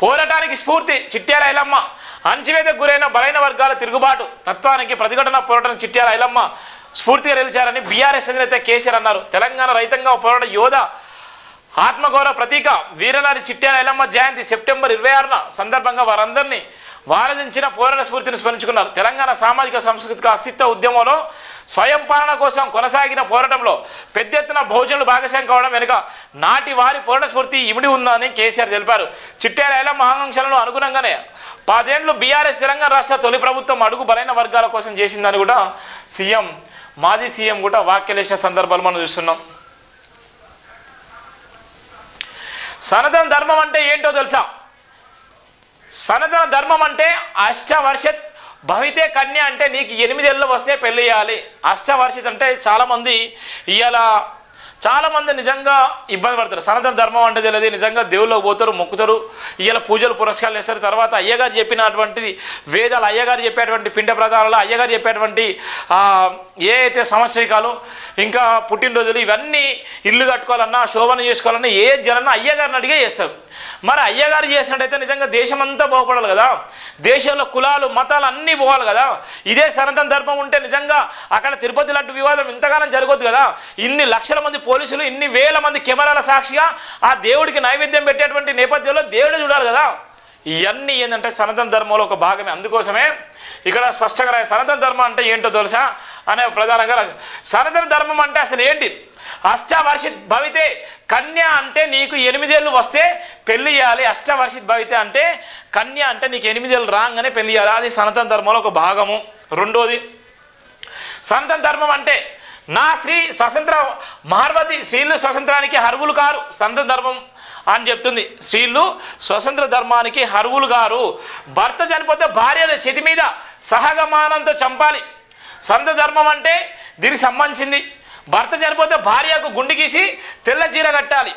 పోరాటానికి స్ఫూర్తి చిట్యాల ఐలమ్మ. అంచివేతకు గురైన బలైన వర్గాల తిరుగుబాటు తత్వానికి ప్రతిఘటన పోరాటం చిట్యాల ఐలమ్మ స్ఫూర్తిగా నిలిచారని బీఆర్ఎస్ అధినేత కేసీఆర్ అన్నారు. తెలంగాణ రైతంగా పోరాట యోధ ఆత్మగౌరవ ప్రతీక వీరనారి చిట్యాల ఐలమ్మ జయంతి సెప్టెంబర్ ఇరవై ఆరున సందర్భంగా వారందరినీ వారధించిన పోరాట స్ఫూర్తిని స్మరించుకున్నారు. తెలంగాణ సామాజిక సాంస్కృతిక అస్తిత్వ ఉద్యమంలో స్వయం పాలన కోసం కొనసాగిన పోరాటంలో పెద్ద ఎత్తున బహుజనులు భాగస్వామ్యం కావడం వెనుక నాటి వారి పోరాట స్ఫూర్తి ఇమిడి ఉందని కేసీఆర్ తెలిపారు. చిట్యాల ఐలమ్మ ఆకాంక్షలను అనుగుణంగానే పదేండ్లు బీఆర్ఎస్ తెలంగాణ రాష్ట్ర తొలి ప్రభుత్వం అడుగు బలైన వర్గాల కోసం చేసిందని కూడా సీఎం మాజీ సీఎం కూడా వ్యాఖ్యలేసే సందర్భాలు మనం చూస్తున్నాం. సనాతన ధర్మం అంటే ఏంటో తెలుసా? సనాతన ధర్మం అంటే అష్టవర్షత్ భవితే కన్య అంటే నీకు ఎనిమిదేళ్ళు వస్తే పెళ్ళి చేయాలి. అష్టవర్షిత అంటే చాలామంది ఇవాళ చాలామంది నిజంగా ఇబ్బంది పడతారు. సనాతన ధర్మం అంటే తెలియదు. నిజంగా దేవుళ్ళకి పోతారు మొక్కుతారు. ఇవాళ పూజలు పురస్కారాలు చేస్తారు తర్వాత అయ్యగారు చెప్పినటువంటి వేదాలు అయ్యగారు చెప్పేటువంటి పిండ ప్రధానాలు అయ్యగారు చెప్పేటువంటి ఏ అయితే సంవత్సరికాలు ఇంకా పుట్టినరోజులు ఇవన్నీ ఇల్లు కట్టుకోవాలన్నా శోభన చేసుకోవాలన్నా ఏ జలన్నా అయ్యగారిని అడిగే చేస్తారు. మరి అయ్యగారు చేసినట్టయితే నిజంగా దేశం అంతా బాగుపడాలి కదా. దేశంలో కులాలు మతాలు అన్నీ పోవాలి కదా. ఇదే సనాతన ధర్మం ఉంటే నిజంగా అక్కడ తిరుపతి లడ్డు వివాదం ఇంతగానం జరగదు కదా. ఇన్ని లక్షల మంది పోలీసులు ఇన్ని వేల మంది కెమెరాల సాక్షిగా ఆ దేవుడికి నైవేద్యం పెట్టేటువంటి నేపథ్యంలో దేవుడు చూడాలి కదా. ఇవన్నీ ఏంటంటే సనాతన ధర్మంలో ఒక భాగమే. అందుకోసమే ఇక్కడ స్పష్టంగా రాయ సనాతన ధర్మం అంటే ఏంటో తెలుసా? అనే ప్రధానంగా సనతన సనాతన ధర్మం అంటే అసలు ఏంటి? అష్టవర్షిత్ భవితే కన్య అంటే నీకు ఎనిమిదేళ్ళు వస్తే పెళ్ళి చేయాలి. అష్టవర్షిత్ భవితే అంటే కన్య అంటే నీకు ఎనిమిదేళ్ళు రాగానే పెళ్ళి చేయాలి. అది సనాతన ధర్మంలో ఒక భాగము. రెండోది సనాతన ధర్మం అంటే నా స్త్రీ స్వతంత్ర మహార్వతి స్త్రీలు స్వతంత్రానికి హర్వులు కారు సంత ధర్మం అని చెప్తుంది. స్త్రీలు స్వతంత్ర ధర్మానికి హర్వులు గారు. భర్త చనిపోతే భార్యను చేతి మీద సహగమానంతో చంపాలి. సొంత ధర్మం అంటే దీనికి సంబంధించింది. భర్త చనిపోతే భార్యకు గుండు గీసి తెల్ల చీర కట్టాలి.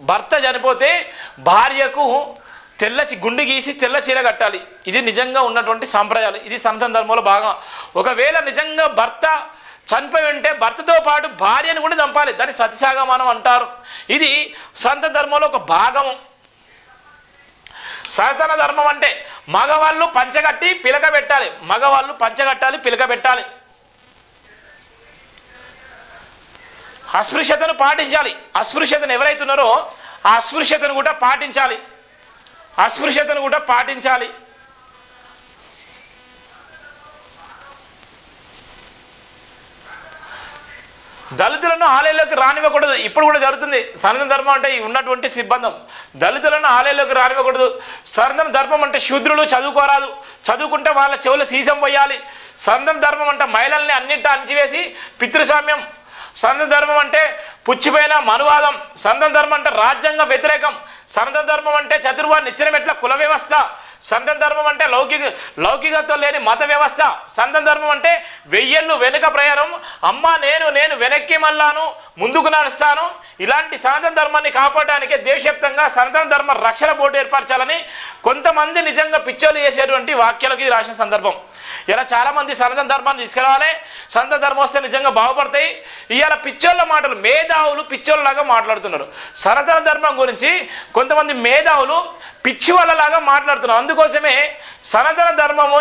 భర్త చనిపోతే భార్యకు తెల్ల గుండు గీసి తెల్ల చీర కట్టాలి. ఇది నిజంగా ఉన్నటువంటి సాంప్రదాయాలు. ఇది సంత ధర్మంలో భాగం. ఒకవేళ నిజంగా భర్త చనిపోయి ఉంటే భర్తతో పాటు భార్యను కూడా చంపాలి. దాన్ని సతిసాగమానం అంటారు. ఇది సంత ధర్మంలో ఒక భాగము. సనాతన ధర్మం అంటే మగవాళ్ళు పంచగట్టి పిలక పెట్టాలి మగవాళ్ళు పంచగట్టాలి పిలక పెట్టాలి అస్పృశ్యతను పాటించాలి. అస్పృశ్యతను ఎవరైతే ఉన్నారో ఆ అస్పృశ్యతను కూడా పాటించాలి. అస్పృశ్యతను కూడా పాటించాలి. దళితులను ఆలయంలోకి రానివ్వకూడదు. ఇప్పుడు కూడా జరుగుతుంది. సనాతన ధర్మం అంటే ఉన్నటువంటి సిబ్బందం. దళితులను ఆలయంలోకి రానివ్వకూడదు. సనాతన ధర్మం అంటే శూద్రులు చదువుకోరాదు. చదువుకుంటే వాళ్ళ చెవులు సీసం పోయాలి. సనాతన ధర్మం అంటే మహిళల్ని అన్నింటా అణిచివేసి పితృస్వామ్యం. సనాతన ధర్మం అంటే పుచ్చిపోయిన మనువాదం. సనాతన ధర్మం అంటే రాజ్యాంగ వ్యతిరేకం. సనాతన ధర్మం అంటే చతుర్వా నిచ్చెనమెట్ల కుల వ్యవస్థ. సంతం ధర్మం అంటే లౌకిక లౌకికత్వం లేని మత వ్యవస్థ. సంతం ధర్మం అంటే వెయ్యేళ్ళు వెనుక ప్రయాణం. అమ్మ నేను నేను వెనక్కి మళ్ళాను ముందుకు నడుస్తాను. ఇలాంటి సనాతన ధర్మాన్ని కాపాడడానికి దేశవ్యాప్తంగా సనాతన ధర్మ రక్షణ బోర్డు ఏర్పరచాలని కొంతమంది నిజంగా పిచ్చోలు చేసేటువంటి వాక్యాలకు ఇది రాసిన సందర్భం. ఇలా చాలామంది సనాతన ధర్మాన్ని తీసుకురావాలి. సనాతన ధర్మం వస్తే నిజంగా బాగుపడతాయి. ఇవాళ పిచ్చోళ్ళ మాటలు మేధావులు పిచ్చోళ్ళలాగా మాట్లాడుతున్నారు. సనాతన ధర్మం గురించి కొంతమంది మేధావులు పిచ్చి వాళ్ళలాగా మాట్లాడుతున్నారు. అందుకోసమే సనాతన ధర్మము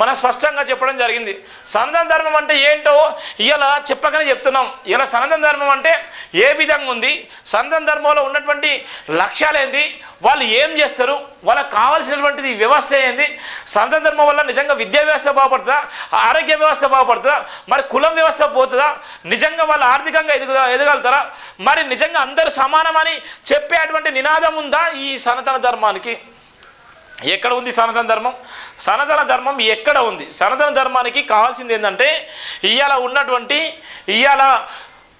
మనం స్పష్టంగా చెప్పడం జరిగింది. సనాతన ధర్మం అంటే ఏంటో ఇలా చెప్పకనే చెప్తున్నాం. ఇలా సనాతన ధర్మం అంటే ఏ విధంగా ఉంది? సనాతన ధర్మంలో ఉన్నటువంటి లక్ష్యాలు ఏంది? వాళ్ళు ఏం చేస్తారు? వాళ్ళకి కావాల్సినటువంటిది వ్యవస్థ ఏంది? సనాతన ధర్మం వల్ల నిజంగా విద్యా వ్యవస్థ బాగుపడుతుందా? ఆరోగ్య వ్యవస్థ బాగుపడుతుందా? మరి కులం వ్యవస్థ పోతుందా? నిజంగా వాళ్ళు ఆర్థికంగా ఎదుగుదా ఎదగలుగుతారా? మరి నిజంగా అందరూ సమానమని చెప్పేటువంటి నినాదం ఉందా ఈ సనాతన ధర్మానికి? ఎక్కడ ఉంది సనాతన ధర్మం? సనాతన ధర్మం ఎక్కడ ఉంది? సనాతన ధర్మానికి కావాల్సింది ఏంటంటే ఇవాళ ఉన్నటువంటి ఇవాళ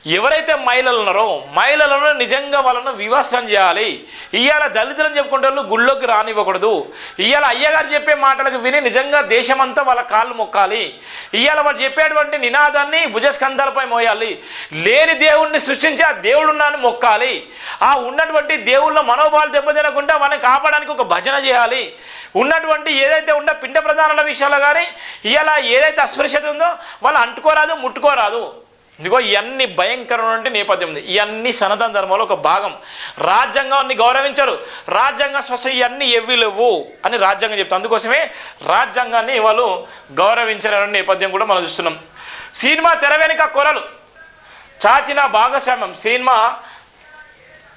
ఎవరైతే మహిళలు ఉన్నారో మహిళలను నిజంగా వాళ్ళను వివస్త్రం చేయాలి. ఇవాళ దళితులను చెప్పుకుంటే వాళ్ళు గుళ్ళోకి రానివ్వకూడదు. ఇవాళ అయ్యగారు చెప్పే మాటలకు విని నిజంగా దేశమంతా వాళ్ళ కాళ్ళు మొక్కాలి. ఇవాళ వాళ్ళు చెప్పేటువంటి నినాదాన్ని భుజస్కంధాలపై మోయాలి. లేని దేవుణ్ణి సృష్టించి ఆ దేవుడున్నాను మొక్కాలి. ఆ ఉన్నటువంటి దేవుళ్ళ మనోభావాలు దెబ్బతినకుండా వాళ్ళని కాపాడడానికి ఒక భజన చేయాలి. ఉన్నటువంటి ఏదైతే ఉన్న పిండ ప్రధానాల విషయాలు కానీ ఇవాళ ఏదైతే అస్పృశ్యత ఉందో వాళ్ళు అంటుకోరాదు ముట్టుకోరాదు. ఇదిగో ఇవన్నీ భయంకరమైన నేపథ్యం ఉంది. ఇవన్నీ సనాతన ధర్మంలో ఒక భాగం. రాజ్యాంగాన్ని గౌరవించరు. రాజ్యాంగం స్పష్టం ఇవన్నీ ఎవ్వి లేవు అని రాజ్యాంగం చెప్తాం అందుకోసమే రాజ్యాంగాన్ని వాళ్ళు గౌరవించరని నేపథ్యం కూడా మనం చూస్తున్నాం. సినిమా తెర వెనుక కొరలు. చాచిన భాగస్వామ్యం. సినిమా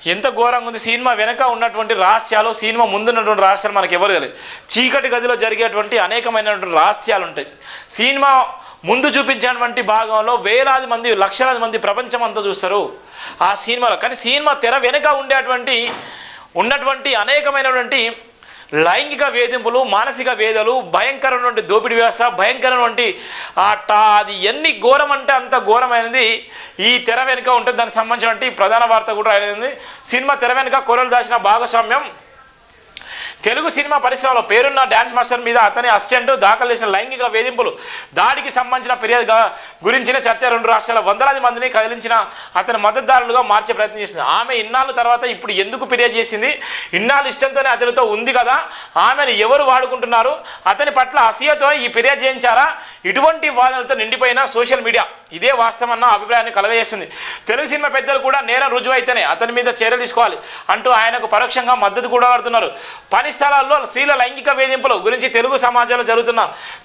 ఎంత ఘోరంగా ఉంది. సినిమా వెనక ఉన్నటువంటి రహస్యాలు సినిమా ముందున్నటువంటి రహస్యాలు మనకి ఎవరు తెలియదు. చీకటి గదిలో జరిగేటువంటి అనేకమైనటువంటి రహస్యాలు ఉంటాయి. సినిమా ముందు చూపించినటువంటి భాగంలో వేలాది మంది లక్షలాది మంది ప్రపంచం అంతా చూస్తారు ఆ సినిమాలో. కానీ సినిమా తెర వెనుక ఉండేటువంటి ఉన్నటువంటి అనేకమైనటువంటి లైంగిక వేధింపులు మానసిక వేదలు భయంకరమైనటువంటి దోపిడీ వ్యవస్థ భయంకరమైనటువంటి ఆ టా అది ఎన్ని ఘోరం అంటే అంత ఘోరమైనది ఈ తెర వెనుక ఉంటుంది దానికి సంబంధించినటువంటి ప్రధాన వార్త కూడా అయినది సినిమా తెర వెనుక కొరలు దాచిన భాగస్వామ్యం తెలుగు సినిమా పరిశ్రమలో పేరున్న డ్యాన్స్ మాస్టర్ మీద అతని అసిస్టెంట్ దాఖలు చేసిన లైంగిక వేధింపులు దాడికి సంబంధించిన ఫిర్యాదు గురించిన చర్చ రెండు రాష్ట్రాల వందలాది మందిని కదిలించిన అతని మద్దతుదారులుగా మార్చే ప్రయత్నం చేసింది. ఆమె ఇన్నాళ్ళ తర్వాత ఇప్పుడు ఎందుకు ఫిర్యాదు చేసింది? ఇన్నాళ్ళు ఇష్టంతోనే అతనితో ఉంది కదా? ఆమెను ఎవరు వాడుకుంటున్నారు? అతని పట్ల అసూయతో ఈ ఫిర్యాదు చేయించారా? ఇటువంటి వాదనలతో నిండిపోయిన సోషల్ మీడియా. ఇదే వాస్తవన్న అభిప్రాయాన్ని కలగజేస్తుంది. తెలుగు సినిమా పెద్దలు కూడా నేరం రుజువు అతని మీద చర్యలు తీసుకోవాలి అంటూ ఆయనకు పరోక్షంగా మద్దతు కూడా పడుతున్నారు పని స్థలాల్లో స్త్రీల లైంగిక వేధింపుల గురించి తెలుగు సమాజంలో జరుగుతున్న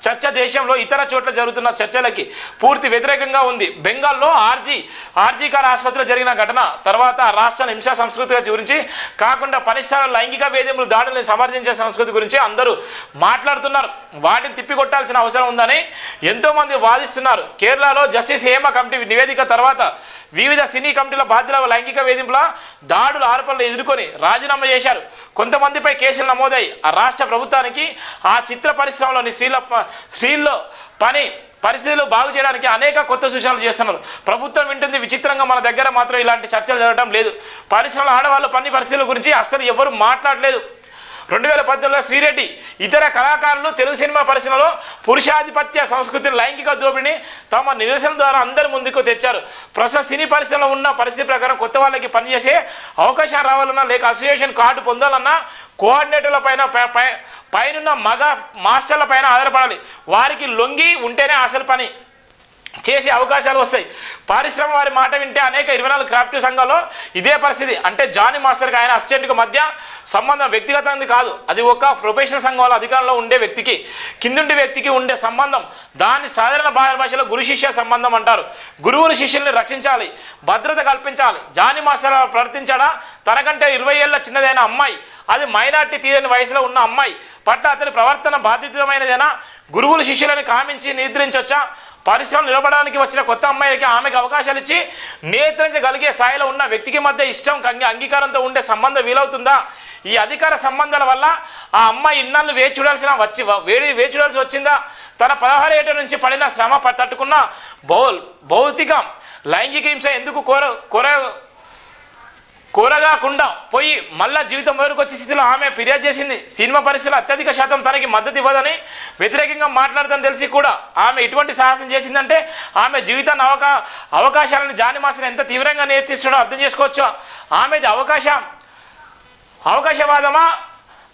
చర్చ దేశంలో ఇతర చోట్ల జరుగుతున్న చర్చలకి పూర్తి వ్యతిరేకంగా ఉంది. బెంగాల్లో ఆర్జీ ఆర్జీకార్ ఆసుపత్రిలో జరిగిన ఘటన తర్వాత రాష్ట్ర హింసా సంస్కృతి గురించి కాకుండా పని స్థలాల్లో లైంగిక వేధింపులు దాడులను సమర్థించే సంస్కృతి గురించి అందరూ మాట్లాడుతున్నారు. వాటిని తిప్పికొట్టాల్సిన అవసరం ఉందని ఎంతోమంది వాదిస్తున్నారు. కేరళలో జస్టిస్ హేమ కమిటీ నివేదిక తర్వాత వివిధ సినీ కమిటీల బాధ్యుల లైంగిక వేధింపుల దాడుల ఆరోపణలు ఎదుర్కొని రాజీనామా చేశారు. కొంతమందిపై కేసులు నమోదై ఆ రాష్ట్ర ప్రభుత్వానికి ఆ చిత్ర పరిశ్రమలోని స్త్రీల ప- స్త్రీల్లో పని పరిస్థితులు బాగు చేయడానికి అనేక కొత్త సూచనలు చేస్తున్నారు. ప్రభుత్వం వింటుంది విచిత్రంగా మన దగ్గర మాత్రం ఇలాంటి చర్చలు జరగడం లేదు. పరిశ్రమల ఆడవాళ్ళు పని పరిస్థితుల గురించి అసలు ఎవరు మాట్లాడలేదు. రెండు వేల పద్దెనిమిదిలో శ్రీరెడ్డి ఇతర కళాకారులు తెలుగు సినిమా పరిశ్రమలో పురుషాధిపత్య సంస్కృతిని లైంగిక దోపిడిని తమ నిరసన ద్వారా అందరి ముందుకు తెచ్చారు. ప్రస్తుతం సినీ పరిశ్రమలో ఉన్న పరిస్థితి ప్రకారం కొత్త వాళ్ళకి పనిచేసే అవకాశం రావాలన్నా లేక అసోసియేషన్ కార్డు పొందాలన్నా కోఆర్డినేటర్ల పైన పై- పై- పైనున్న మగ మాస్టర్ల పైన ఆధారపడాలి. వారికి లొంగి ఉంటేనే అసలు పని. చేసే అవకాశాలు వస్తాయి. పారిశ్రమ వారి మాట వింటే అనేక ఇరవై నాలుగు క్రాఫ్టివ్ సంఘాల్లో ఇదే పరిస్థితి. అంటే జానీ మాస్టర్కి ఆయన అసిస్టెంట్కి మధ్య సంబంధం వ్యక్తిగతంది కాదు. అది ఒక ప్రొఫెషనల్ సంఘాల అధికారంలో ఉండే వ్యక్తికి కిందుండి వ్యక్తికి ఉండే సంబంధం. దాన్ని సాధారణ భాషలో గురు శిష్య సంబంధం అంటారు. గురువులు శిష్యుల్ని రక్షించాలి భద్రత కల్పించాలి. జానీ మాస్టర్ ప్రవర్తించాడా? తనకంటే ఇరవై ఏళ్ళ చిన్నదైన అమ్మాయి. అది మైనార్టీ తీరని వయసులో ఉన్న అమ్మాయి. పట్ల అతని ప్రవర్తన బాధ్యతమైనదైనా? గురువులు శిష్యులను కామించి నిద్రించవచ్చా పరిశ్రమ నిలబడడానికి వచ్చిన కొత్త అమ్మాయికి ఆమెకు అవకాశాలు ఇచ్చి నియంత్రించగలిగే స్థాయిలో ఉన్న వ్యక్తికి మధ్య ఇష్టం కంగి అంగీకారంతో ఉండే సంబంధం వీలవుతుందా? ఈ అధికార సంబంధాల వల్ల ఆ అమ్మాయి ఇన్నాళ్ళు వేచి చూడాల్సిన వచ్చి వేడి వేచి చూడాల్సి వచ్చిందా? తన పదహారు ఏట నుంచి పడిన శ్రమ తట్టుకున్న భౌ భౌతిక లైంగిక హింస ఎందుకు కోర కోర కూరగాకుండా పోయి మళ్ళా జీవితం వరకు వచ్చే స్థితిలో ఆమె ఫిర్యాదు చేసింది. సినిమా పరిస్థితులు అత్యధిక శాతం తనకి మద్దతు ఇవ్వదని వ్యతిరేకంగా మాట్లాడదని తెలిసి కూడా ఆమె ఇటువంటి సాహసం చేసిందంటే ఆమె జీవితాన్ని అవకా అవకాశాలను జాని మాసిన ఎంత తీవ్రంగా నేర్తిస్తున్నాడో అర్థం చేసుకోవచ్చు? ఆమెది అవకాశం అవకాశవాదమా?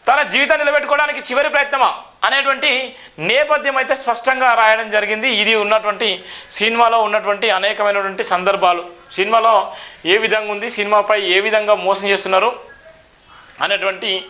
తన జీవితాన్ని నిలబెట్టుకోవడానికి చివరి ప్రయత్నమా? అనేటువంటి నేపథ్యం అయితే స్పష్టంగా రాయడం జరిగింది. ఇది ఉన్నటువంటి సినిమాలో ఉన్నటువంటి అనేకమైనటువంటి సందర్భాలు. సినిమాలో ఏ విధంగా ఉంది? సినిమాపై ఏ విధంగా మోసం చేస్తున్నారు? అనేటువంటి